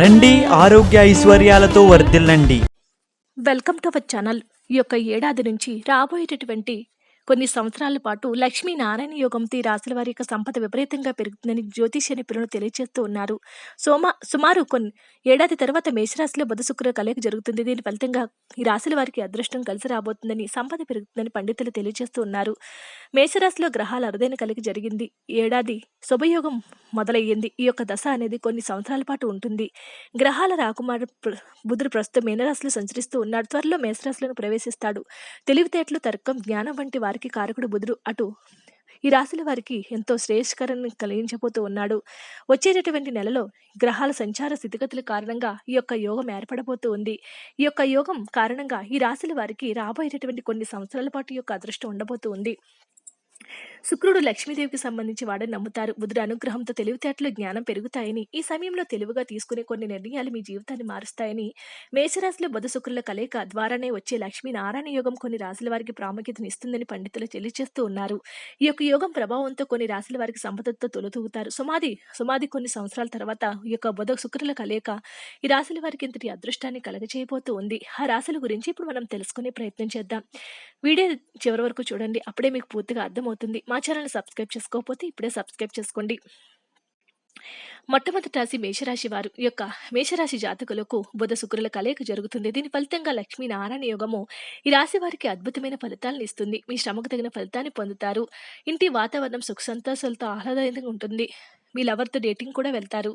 రండి ఆరోగ్య ఐశ్వర్యాలతో వర్ధిల్లండి. Welcome to our channel. ఈ యొక్క ఏడాది నుంచి రాబోయేటటువంటి కొన్ని సంవత్సరాల పాటు లక్ష్మీ నారాయణ యోగంతో ఈ రాశుల వారి యొక్క సంపద విపరీతంగా పెరుగుతుందని జ్యోతిష్య నిపుణులు తెలియజేస్తూ ఉన్నారు. సోమ సుమారు కొన్ని ఏడాది తర్వాత మేషరాశిలో బుధ శుక్ర కలయిక జరుగుతుంది. దీని ఫలితంగా ఈ రాశుల వారికి అదృష్టం కలిసి రాబోతుందని సంపద పెరుగుతుందని పండితులు తెలియజేస్తూ ఉన్నారు. మేషరాశిలో గ్రహాల అరుదైన కలిగి జరిగింది. ఏడాది శుభయోగం మొదలయ్యింది. ఈ యొక్క దశ అనేది కొన్ని సంవత్సరాల పాటు ఉంటుంది. గ్రహాల రాకుమారు బుధుడు ప్రస్తుతం మీనరాశిలో సంచరిస్తూ ఉన్నాడు. త్వరలో మేషరాశిలోకి ప్రవేశిస్తాడు. తెలివితేటలు తర్కం జ్ఞానం వంటి వారికి కారకుడు బుధుడు. అటు ఈ రాశుల వారికి ఎంతో శ్రేయస్కరాన్ని కలిగించబోతూ ఉన్నాడు. వచ్చేటటువంటి నెలలో గ్రహాల సంచార స్థితిగతుల కారణంగా ఈ యొక్క యోగం ఏర్పడబోతూ ఉంది. ఈ యొక్క యోగం కారణంగా ఈ రాశుల వారికి రాబోయేటటువంటి కొన్ని సంవత్సరాల పాటు ఈ యొక్క అదృష్టం ఉండబోతూ ఉంది. శుక్రుడు లక్ష్మీదేవికి సంబంధించి వాడని నమ్ముతారు. బుధుడు అనుగ్రహంతో తెలివితేటలు జ్ఞానం పెరుగుతాయని ఈ సమయంలో తెలివిగా తీసుకునే కొన్ని నిర్ణయాలు మీ జీవితాన్ని మారుస్తాయని మేషరాశిలో బుధ శుక్రుల కలయిక ద్వారానే వచ్చే లక్ష్మీ నారాయణ యోగం కొన్ని రాశుల వారికి ప్రాముఖ్యతను ఇస్తుందని పండితులు తెలియజేస్తూ ఉన్నారు. ఈ యొక్క యోగం ప్రభావంతో కొన్ని రాశుల వారికి సంపదతో తొలతూగుతారు. సుమాది సుమాది కొన్ని సంవత్సరాల తర్వాత ఈ యొక్క బుధ శుక్రుల కలయిక ఈ రాశుల వారికి ఇంతటి అదృష్టాన్ని కలగచేయబోతూ ఉంది. ఆ రాశుల గురించి ఇప్పుడు మనం తెలుసుకునే ప్రయత్నం చేద్దాం. వీడియో చివరి వరకు చూడండి. అప్పుడే మీకు పూర్తిగా అర్థమవుతుంది. మా ఛానల్ని సబ్స్క్రైబ్ చేసుకోకపోతే ఇప్పుడే సబ్స్క్రైబ్ చేసుకోండి. మొట్టమొదటి రాశి మేషరాశి వారు యొక్క మేషరాశి జాతకులకు బుధ శుక్రుల కలయిక జరుగుతుంది. దీని ఫలితంగా లక్ష్మీనారాయణ యోగము ఈ రాశి వారికి అద్భుతమైన ఫలితాలను ఇస్తుంది. మీ శ్రమకు తగిన ఫలితాన్ని పొందుతారు. ఇంటి వాతావరణం సుఖ సంతోషాలతో ఆహ్లాదకరంగా ఉంటుంది. మీ లవర్తో డేటింగ్ కూడా వెళ్తారు.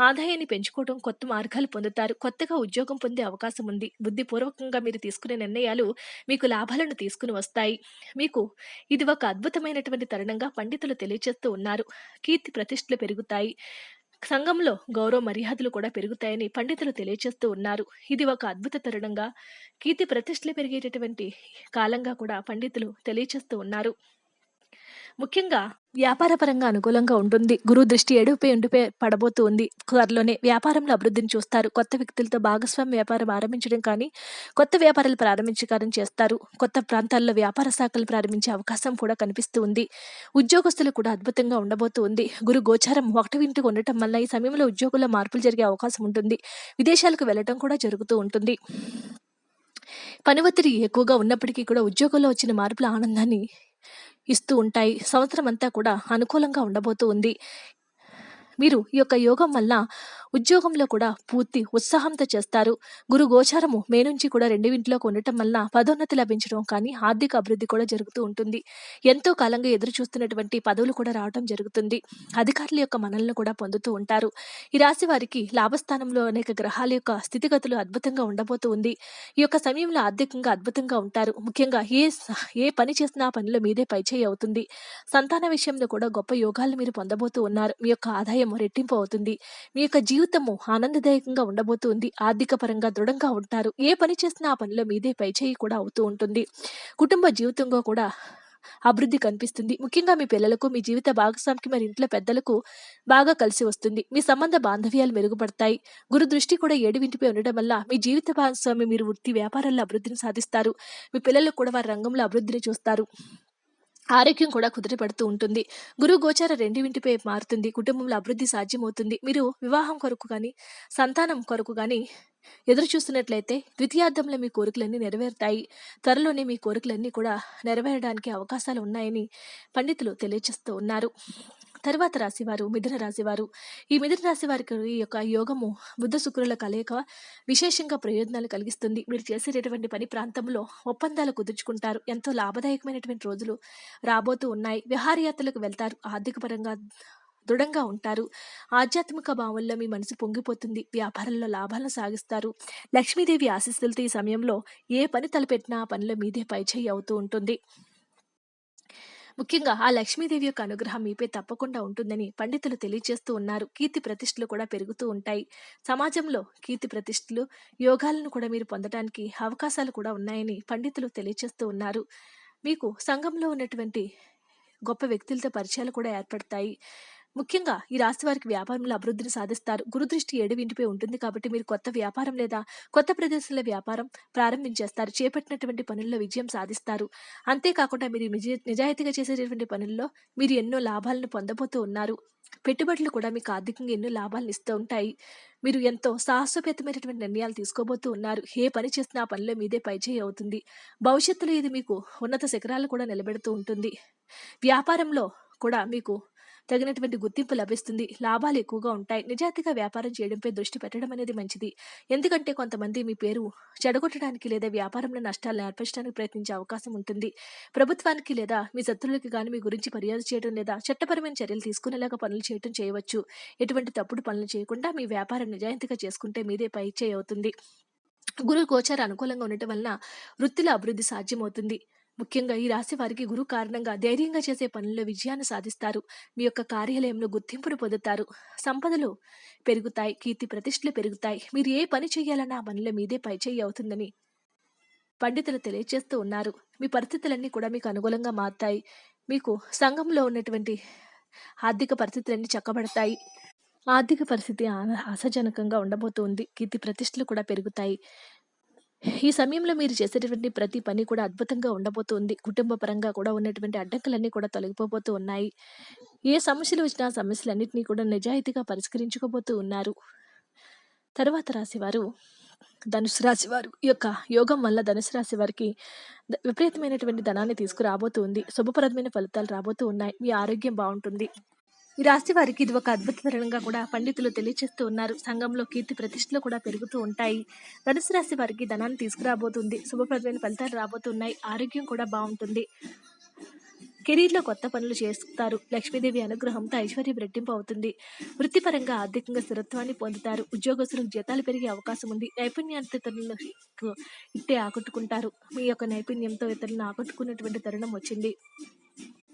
ఆదాయాన్ని పెంచుకోవడం కొత్త మార్గాలు పొందుతారు. కొత్తగా ఉద్యోగం పొందే అవకాశం ఉంది. బుద్ధిపూర్వకంగా మీరు తీసుకునే నిర్ణయాలు మీకు లాభాలను తీసుకుని వస్తాయి. మీకు ఇది ఒక అద్భుతమైనటువంటి తరుణంగా పండితులు తెలియజేస్తూ ఉన్నారు. కీర్తి ప్రతిష్టలు పెరుగుతాయి. సంఘంలో గౌరవ మర్యాదలు కూడా పెరుగుతాయని పండితులు తెలియజేస్తూ ఉన్నారు. ఇది ఒక అద్భుత తరుణంగా కీర్తి ప్రతిష్టలు పెరిగేటటువంటి కాలంగా కూడా పండితులు తెలియజేస్తూ ఉన్నారు. ముఖ్యంగా వ్యాపారపరంగా అనుకూలంగా ఉంటుంది. గురువు దృష్టి ఏడుపై ఉండిపై పడబోతూ ఉంది త్వరలోనే వ్యాపారంలో అభివృద్ధిని చూస్తారు. కొత్త వ్యక్తులతో భాగస్వామ్య వ్యాపారం ఆరంభించడం కానీ కొత్త వ్యాపారాలు ప్రారంభించడం చేస్తారు. కొత్త ప్రాంతాల్లో వ్యాపార శాఖలు ప్రారంభించే అవకాశం కూడా కనిపిస్తూ ఉంది ఉద్యోగస్తులు కూడా అద్భుతంగా ఉండబోతూ ఉంది గురు గోచారం ఒకటి ఇంటికి ఉండటం వల్ల ఈ సమయంలో ఉద్యోగుల్లో మార్పులు జరిగే అవకాశం ఉంటుంది. విదేశాలకు వెళ్ళటం కూడా జరుగుతూ ఉంటుంది. పని ఒత్తిడి ఎక్కువగా ఉన్నప్పటికీ కూడా ఉద్యోగంలో వచ్చిన మార్పుల ఆనందాన్ని ఇస్తూ ఉంటాయి. సంవత్సరం అంతా కూడా అనుకూలంగా ఉండబోతూ ఉంది. మీరు ఈ యొక్క యోగం వల్ల ఉద్యోగంలో కూడా పూర్తి ఉత్సాహంతో చేస్తారు. గురు గోచారము మే నుంచి కూడా రెండు ఇంట్లోకి ఉండటం వల్ల పదోన్నతి లభించడం కానీ ఆర్థిక అభివృద్ధి కూడా జరుగుతూ ఉంటుంది. ఎంతో కాలంగా ఎదురు చూస్తున్నటువంటి పదవులు కూడా రావడం జరుగుతుంది. అధికారుల యొక్క మనల్ని కూడా పొందుతూ ఉంటారు. ఈ రాశి వారికి లాభస్థానంలో అనేక గ్రహాల యొక్క స్థితిగతులు అద్భుతంగా ఉండబోతూ ఉంది. ఈ యొక్క సమయంలో ఆర్థికంగా అద్భుతంగా ఉంటారు. ముఖ్యంగా ఏ ఏ పని చేసినా ఆ పనిలో మీదే పైచేయి అవుతుంది. సంతాన విషయంలో కూడా గొప్ప యోగాలు మీరు పొందబోతూ ఉన్నారు. మీ యొక్క ఆదాయం రెట్టింపు అవుతుంది. మీ యొక్క జీవితము ఆనందదాయకంగా ఉండబోతుంది. ఆర్థిక పరంగా దృఢంగా ఉంటారు. ఏ పని చేసినా ఆ పనిలో మీదే పైచేయి కూడా అవుతూ ఉంటుంది. కుటుంబ జీవితంలో కూడా అభివృద్ధి కనిపిస్తుంది. ముఖ్యంగా మీ పిల్లలకు మీ జీవిత భాగస్వామికి మరి ఇంట్లో పెద్దలకు బాగా కలిసి వస్తుంది. మీ సంబంధ బాంధవ్యాలు మెరుగుపడతాయి. గురు దృష్టి కూడా ఏడువింటిపై ఉండడం వల్ల మీ జీవిత భాగస్వామి మీరు వృత్తి వ్యాపారాల్లో అభివృద్ధిని సాధిస్తారు. మీ పిల్లలకు కూడా వారి రంగంలో అభివృద్ధిని చూస్తారు. ఆరోగ్యం కూడా కుదిరిపడుతూ ఉంటుంది. గురు గోచార రెండింటిపై మారుతుంది. కుటుంబంలో అభివృద్ధి సాధ్యమవుతుంది. మీరు వివాహం కొరకు కానీ సంతానం కొరకు కానీ ఎదురు చూస్తున్నట్లయితే ద్వితీయార్థంలో మీ కోరికలన్నీ నెరవేరుతాయి. త్వరలోనే మీ కోరికలన్నీ కూడా నెరవేరడానికి అవకాశాలు ఉన్నాయని పండితులు తెలియజేస్తూ ఉన్నారు. తర్వాత రాశివారు మిథున రాశివారు. ఈ మిథున రాశి వారికి ఈ యొక్క యోగము బుద్ధ శుక్రుల కలయిక విశేషంగా ప్రయోజనాలు కలిగిస్తుంది. మీరు చేసేటటువంటి పని ప్రాంతంలో ఒప్పందాలు కుదుర్చుకుంటారు. ఎంతో లాభదాయకమైనటువంటి రోజులు రాబోతూ ఉన్నాయి. విహారయాత్రలకు వెళ్తారు. ఆర్థిక పరంగా దృఢంగా ఉంటారు. ఆధ్యాత్మిక భావంలో మీ మనసు పొంగిపోతుంది. వ్యాపారంలో లాభాలను సాగిస్తారు. లక్ష్మీదేవి ఆశీస్సులతో ఈ సమయంలో ఏ పని తలపెట్టినా ఆ పనిలో మీదే పైచేయి అవుతూ ఉంటుంది. ముఖ్యంగా ఆ లక్ష్మీదేవి యొక్క అనుగ్రహం మీపై తప్పకుండా ఉంటుందని పండితులు తెలియజేస్తూ ఉన్నారు. కీర్తి ప్రతిష్టలు కూడా పెరుగుతూ ఉంటాయి. సమాజంలో కీర్తి ప్రతిష్టలు యోగాలను కూడా మీరు పొందడానికి అవకాశాలు కూడా ఉన్నాయని పండితులు తెలియజేస్తూ ఉన్నారు. మీకు సంఘంలో ఉన్నటువంటి గొప్ప వ్యక్తులతో పరిచయాలు కూడా ఏర్పడతాయి. ముఖ్యంగా ఈ రాశి వారికి వ్యాపారంలో అభివృద్ధిని సాధిస్తారు. గురుదృష్టి ఏడు ఇంటిపై ఉంటుంది కాబట్టి మీరు కొత్త వ్యాపారం లేదా కొత్త ప్రదేశంలో వ్యాపారం ప్రారంభించేస్తారు. చేపట్టినటువంటి పనుల్లో విజయం సాధిస్తారు. అంతేకాకుండా మీరు నిజ నిజాయితీగా చేసేటటువంటి పనుల్లో మీరు ఎన్నో లాభాలను పొందబోతూ ఉన్నారు. పెట్టుబడులు కూడా మీకు ఆర్థికంగా ఎన్నో లాభాలను ఇస్తూ ఉంటాయి. మీరు ఎంతో సాహసోపేతమైనటువంటి నిర్ణయాలు తీసుకోబోతూ ఉన్నారు. ఏ పని చేసినా ఆ పనిలో మీదే పైచేయి అవుతుంది. భవిష్యత్తులో ఇది మీకు ఉన్నత శిఖరాలు కూడా నిలబెడుతూ ఉంటుంది. వ్యాపారంలో కూడా మీకు తగినటువంటి గుర్తింపు లభిస్తుంది. లాభాలు ఎక్కువగా ఉంటాయి. నిజాయితీగా వ్యాపారం చేయడంపై దృష్టి పెట్టడం అనేది మంచిది. ఎందుకంటే కొంతమంది మీ పేరు చెడగొట్టడానికి లేదా వ్యాపారంలో నష్టాలను ఏర్పరచడానికి ప్రయత్నించే అవకాశం ఉంటుంది. ప్రభుత్వానికి లేదా మీ శత్రువులకి కానీ మీ గురించి ఫిర్యాదు చేయడం లేదా చట్టపరమైన చర్యలు తీసుకునేలాగా పనులు చేయడం చేయవచ్చు. ఎటువంటి తప్పుడు పనులు చేయకుండా మీ వ్యాపారం నిజాయితీగా చేసుకుంటే మీదే పై అవుతుంది. గురు గోచార అనుకూలంగా ఉండటం వలన వృత్తిలో అభివృద్ధి సాధ్యమవుతుంది. ముఖ్యంగా ఈ రాశి వారికి గురు కారణంగా ధైర్యంగా చేసే పనుల్లో విజయాన్ని సాధిస్తారు. మీ యొక్క కార్యాలయంలో గుర్తింపును పొందుతారు. సంపదలు పెరుగుతాయి. కీర్తి ప్రతిష్టలు పెరుగుతాయి. మీరు ఏ పని చేయాలన్నా ఆ పనిలో మీదే పైచేయి అవుతుందని పండితులు తెలియజేస్తూ ఉన్నారు. మీ పరిస్థితులన్నీ కూడా మీకు అనుకూలంగా మారుతాయి. మీకు సంఘంలో ఉన్నటువంటి ఆర్థిక పరిస్థితులన్నీ చక్కబడతాయి. ఆర్థిక పరిస్థితి ఆ- ఆశాజనకంగా ఉండబోతుంది. కీర్తి ప్రతిష్టలు కూడా పెరుగుతాయి. ఈ సమయంలో మీరు చేసేటటువంటి ప్రతి పని కూడా అద్భుతంగా ఉండబోతుంది. కుటుంబ పరంగా కూడా ఉన్నటువంటి అడ్డంకులన్నీ కూడా తొలగిపోబోతూ ఉన్నాయి. ఏ సమస్యలు వచ్చినా సమస్యలన్నింటినీ కూడా నిజాయితీగా పరిష్కరించుకోబోతూ ఉన్నారు. తర్వాత రాశివారు ధనుసు రాశి వారు ఈ యొక్క యోగం వల్ల ధనుసు రాశి వారికి విపరీతమైనటువంటి ధనాన్ని తీసుకురాబోతుంది. శుభప్రదమైన ఫలితాలు రాబోతూ ఉన్నాయి. మీ ఆరోగ్యం బాగుంటుంది. ఈ రాశి వారికి ఇది ఒక అద్భుతకరంగా కూడా పండితులు తెలియచేస్తూ ఉన్నారు. సంఘంలో కీర్తి ప్రతిష్టలు కూడా పెరుగుతూ ఉంటాయి. ధనుసు రాశి వారికి ధనాన్ని తీసుకురాబోతుంది. శుభప్రదమైన ఫలితాలు రాబోతున్నాయి. ఆరోగ్యం కూడా బాగుంటుంది. కెరీర్లో కొత్త పనులు చేస్తారు. లక్ష్మీదేవి అనుగ్రహంతో ఐశ్వర్యం రెట్టింపు అవుతుంది. వృత్తిపరంగా ఆర్థికంగా స్థిరత్వాన్ని పొందుతారు. ఉద్యోగస్తులకు జీతాలు పెరిగే అవకాశం ఉంది. నైపుణ్యాన్ని ఇతరులకు ఇట్టే ఆకట్టుకుంటారు. మీ యొక్క నైపుణ్యంతో ఇతరులను ఆకట్టుకున్నటువంటి తరుణం వచ్చింది.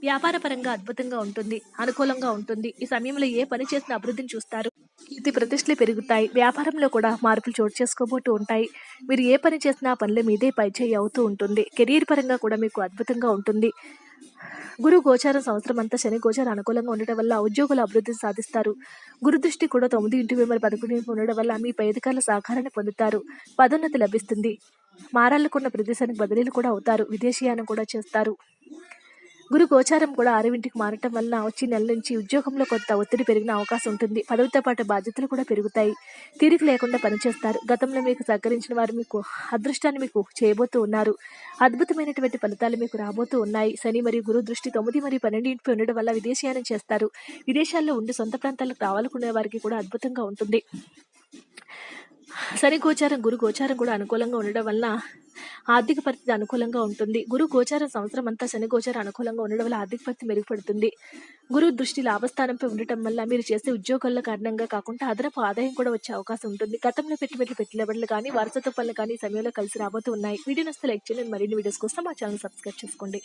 వ్యాపారపరంగా అద్భుతంగా ఉంటుంది అనుకూలంగా ఉంటుంది. ఈ సమయంలో ఏ పని చేసినా అభివృద్ధిని చూస్తారు. కీర్తి ప్రతిష్టలు పెరుగుతాయి. వ్యాపారంలో కూడా మార్పులు చోటు చేసుకోబోతూ ఉంటాయి. మీరు ఏ పని చేసినా పనుల పనిలో మీదే పైచేయి అవుతూ ఉంటుంది. కెరీర్ పరంగా కూడా మీకు అద్భుతంగా ఉంటుంది. గురు గోచార సంవత్సరం అంతా శని గోచారం అనుకూలంగా ఉండటం వల్ల ఉద్యోగుల అభివృద్ధి సాధిస్తారు. గురు దృష్టి కూడా తొమ్మిది ఇంటి మిమ్మల్ని పదకొండు ఉండడం వల్ల మీ పై అధికారుల సహకారాన్ని పొందుతారు. పదోన్నతి లభిస్తుంది. మారాలకున్న ప్రదేశానికి బదిలీలు కూడా అవుతారు. విదేశీయానం కూడా చేస్తారు. గురు గోచారం కూడా ఆరవింటికి మారటం వల్ల వచ్చి నెల నుంచి ఉద్యోగంలో కొంత ఒత్తిడి పెరిగిన అవకాశం ఉంటుంది. పదవితో పాటు బాధ్యతలు కూడా పెరుగుతాయి. తీరిక లేకుండా పనిచేస్తారు. గతంలో మీకు సహకరించిన వారు మీకు అదృష్టాన్ని మీకు చేయబోతూ ఉన్నారు. అద్భుతమైనటువంటి ఫలితాలు మీకు రాబోతూ ఉన్నాయి. శని మరియు గురు దృష్టి తొమ్మిది మరియు పన్నెండు ఇంటి ఉండడం వల్ల విదేశీయానం చేస్తారు. విదేశాల్లో ఉండి సొంత ప్రాంతాలకు రావాలనుకునే వారికి కూడా అద్భుతంగా ఉంటుంది. శని గోచారం గురు గోచారం కూడా అనుకూలంగా ఉండడం వల్ల ఆర్థిక పరిస్థితి అనుకూలంగా ఉంటుంది. గురు గోచారం సంవత్సరం అంతా శని గోచారం అనుకూలంగా ఉండడం వల్ల ఆర్థిక పరిస్థితి మెరుగుపడుతుంది. గురు దృష్టి లాభస్థానంపై ఉండటం వల్ల మీరు చేసే ఉద్యోగాల కారణంగా కాకుండా అదనపు ఆదాయం కూడా వచ్చే అవకాశం ఉంటుంది. గతంలో పెట్టుబడులు పెట్టుబడులు కానీ వారసత్వ పనులు కానీ సమయంలో కలిసి రాబోతూ ఉన్నాయి. వీడియో నస్తే లైక్ చేయండి. మరిన్ని వీడియోస్ కోసం మా ఛానల్ సబ్స్క్రైబ్ చేసుకోండి.